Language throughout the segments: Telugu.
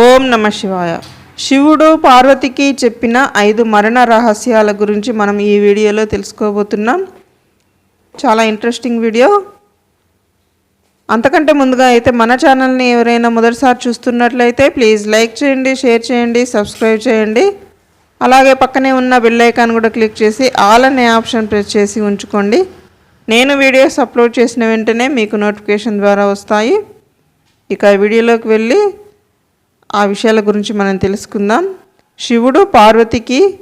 ఓం నమ శివాయ. శివుడు పార్వతికి చెప్పిన ఐదు మరణ రహస్యాల గురించి మనం ఈ వీడియోలో తెలుసుకోబోతున్నాం. చాలా ఇంట్రెస్టింగ్ వీడియో అంతకంటే ముందుగా అయితే మన ఛానల్ని ఎవరైనా మొదటిసారి చూస్తున్నట్లయితే ప్లీజ్ లైక్ చేయండి షేర్ చేయండి సబ్స్క్రైబ్ చేయండి. అలాగే పక్కనే ఉన్న బెల్ ఐకాన్ కూడా క్లిక్ చేసి ఆల్ అనే ఆప్షన్ ప్రెస్ చేసి ఉంచుకోండి. నేను వీడియోస్ అప్లోడ్ చేసిన వెంటనే మీకు నోటిఫికేషన్ ద్వారా వస్తాయి. ఇక వీడియోలోకి వెళ్ళి ఆ విషయాల గురించి మనం తెలుసుకుందాం. శివుడు పార్వతికి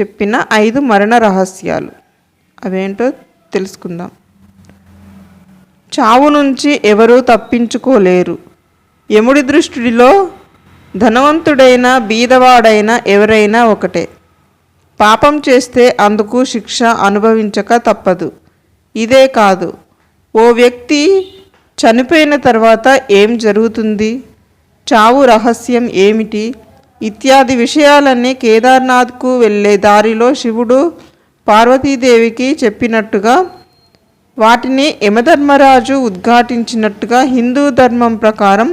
చెప్పిన ఐదు మరణ రహస్యాలు. అవేంటో తెలుసుకుందాం. చావు నుంచి ఎవరూ తప్పించుకోలేరు. యముడి దృష్టిలో ధనవంతుడైన బీదవాడైన ఎవరైనా ఒకటే. పాపం చేస్తే అందుకు శిక్ష అనుభవించక తప్పదు. ఇదే కాదు. ఓ వ్యక్తి చనిపోయిన తర్వాత ఏం జరుగుతుంది? చావు రహస్యం ఏమిటి? ఇత్యాది విషయాలన్నీ కేదార్నాథ్కు వెళ్ళే దారిలో శివుడు పార్వతీదేవికి చెప్పినట్టుగా వాటిని యమధర్మరాజు ఉద్ఘాటించినట్టుగా హిందూ ధర్మం ప్రకారం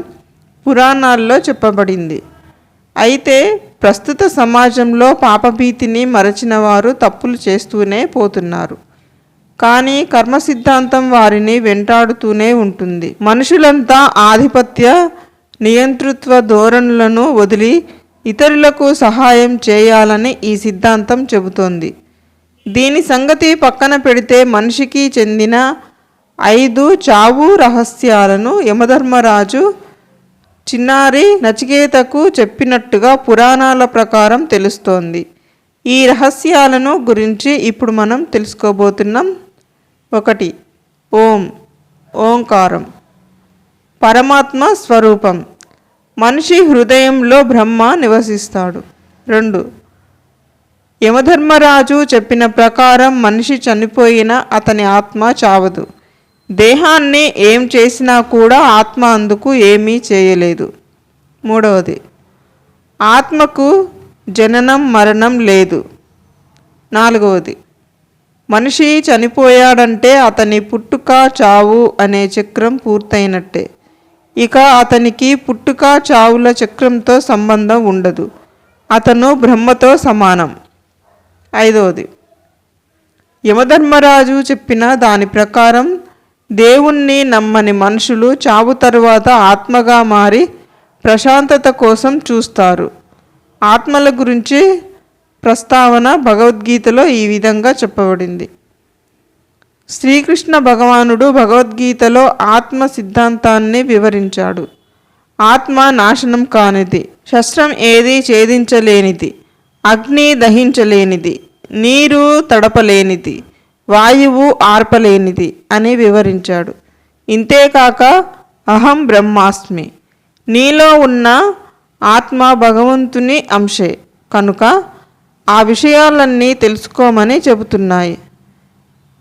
పురాణాల్లో చెప్పబడింది. అయితే ప్రస్తుత సమాజంలో పాపభీతిని మరచిన వారు తప్పులు చేస్తూనే పోతున్నారు. కానీ కర్మ సిద్ధాంతం వారిని వెంటాడుతూనే ఉంటుంది. మనుషులంతా ఆధిపత్య నియంతృత్వ ధోరణులను వదిలి ఇతరులకు సహాయం చేయాలని ఈ సిద్ధాంతం చెబుతోంది. దీని సంగతి పక్కన పెడితే మనిషికి చెందిన ఐదు చావు రహస్యాలను యమధర్మరాజు చిన్నారి నచికేతకు చెప్పినట్టుగా పురాణాల ప్రకారం తెలుస్తోంది. ఈ రహస్యాలను గురించి ఇప్పుడు మనం తెలుసుకోబోతున్నాం. ఒకటి ఓం ఓంకారం. పరమాత్మ స్వరూపం. మనిషి హృదయంలో బ్రహ్మ నివసిస్తాడు. రెండు. యమధర్మరాజు చెప్పిన ప్రకారం మనిషి చనిపోయిన అతని ఆత్మ చావదు. దేహాన్ని ఏం చేసినా కూడా ఆత్మ అందుకు ఏమీ చేయలేదు. మూడవది. ఆత్మకు జననం మరణం లేదు. నాలుగవది. మనిషి చనిపోయాడంటే అతని పుట్టుక చావు అనే చక్రం పూర్తయినట్టే. ఇక అతనికి పుట్టుక చావుల చక్రంతో సంబంధం ఉండదు. అతను బ్రహ్మతో సమానం. ఐదవది. యమధర్మరాజు చెప్పిన దాని ప్రకారం దేవుణ్ణి నమ్మని మనుషులు చావు తరువాత ఆత్మగా మారి ప్రశాంతత కోసం చూస్తారు. ఆత్మల గురించి ప్రస్తావన భగవద్గీతలో ఈ విధంగా చెప్పబడింది. శ్రీకృష్ణ భగవానుడు భగవద్గీతలో ఆత్మ సిద్ధాంతాన్ని వివరించాడు. ఆత్మ నాశనం కానిది శస్త్రం ఏది ఛేదించలేనిది అగ్ని దహించలేనిది నీరు తడపలేనిది వాయువు ఆర్పలేనిది అని వివరించాడు. ఇంతేకాక అహం బ్రహ్మాస్మి నీలో ఉన్న ఆత్మ భగవంతుని అంశే. కనుక ఆ విషయాలన్నీ తెలుసుకోమని చెబుతున్నాయి.